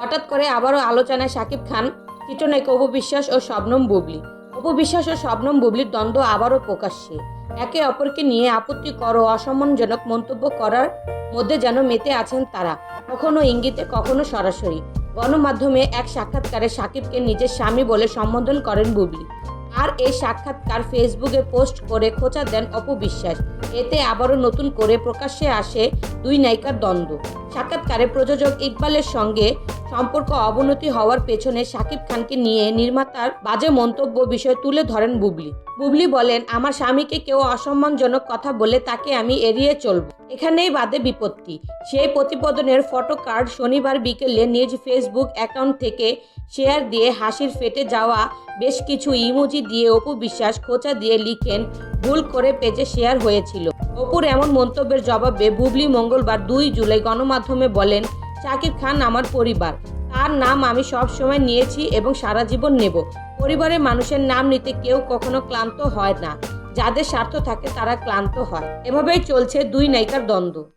হঠাৎ করে আবারও আলোচনায় শাকিব খান, চিত্রনায়িকা অপু বিশ্বাস ও শবনম বুবলি। অপু বিশ্বাস ও শবনম বুবলির দ্বন্দ্ব আবারও প্রকাশ্যে। একে অপরকে নিয়ে আপত্তিকর ও অসম্মানজনক মন্তব্য করার মধ্যে যেন মেতে আছেন তারা, কখনো ইঙ্গিতে, কখনো সরাসরি। গণমাধ্যমে এক সাক্ষাৎকারে সাকিবকে নিজের স্বামী বলে সম্বোধন করেন বুবলি। আর এই সাক্ষাৎকার ফেসবুকে পোস্ট করে খোঁচা দেন অপু বিশ্বাস। এতে আবারও নতুন করে প্রকাশ্যে আসে দুই নায়িকার দ্বন্দ্ব। সাক্ষাৎকারে প্রযোজক ইকবালের সঙ্গে সম্পর্ক অবনতি হওয়ার পেছনে শাকিব খানকে নিয়ে নির্মাতার বাজে মন্তব্য বিষয় তুলে ধরেন বুবলি। বুবলি বলেন, আমার স্বামীকে কেউ অসম্মানজনক কথা বলে তাকে আমি এড়িয়ে চলব। এখানেই বাদে বিপত্তি। সেই প্রতিবেদনের ফটো কার্ড শনিবার বিকেলে নিজ ফেসবুক অ্যাকাউন্ট থেকে শেয়ার দিয়ে হাসির ফেটে যাওয়া বেশ কিছু ইমোজি দিয়ে অপু বিশ্বাস খোঁচা দিয়ে লিখেন, ভুল করে পেজে শেয়ার হয়েছিল। অপুর এমন মন্তব্যের জবাবে বুবলি মঙ্গলবার দুই জুলাই গণমাধ্যমে বলেন শাকিব খান আমার পরিবার। তার নাম আমি সব সময় নিয়েছি এবং সারা জীবন নেব। পরিবারের মানুষের নাম নিতে কেউ কখনো ক্লান্ত হয় না। যাদের স্বার্থ থাকে তারা ক্লান্ত হয়। এভাবেই চলছে দুই নায়িকার দ্বন্দ্ব।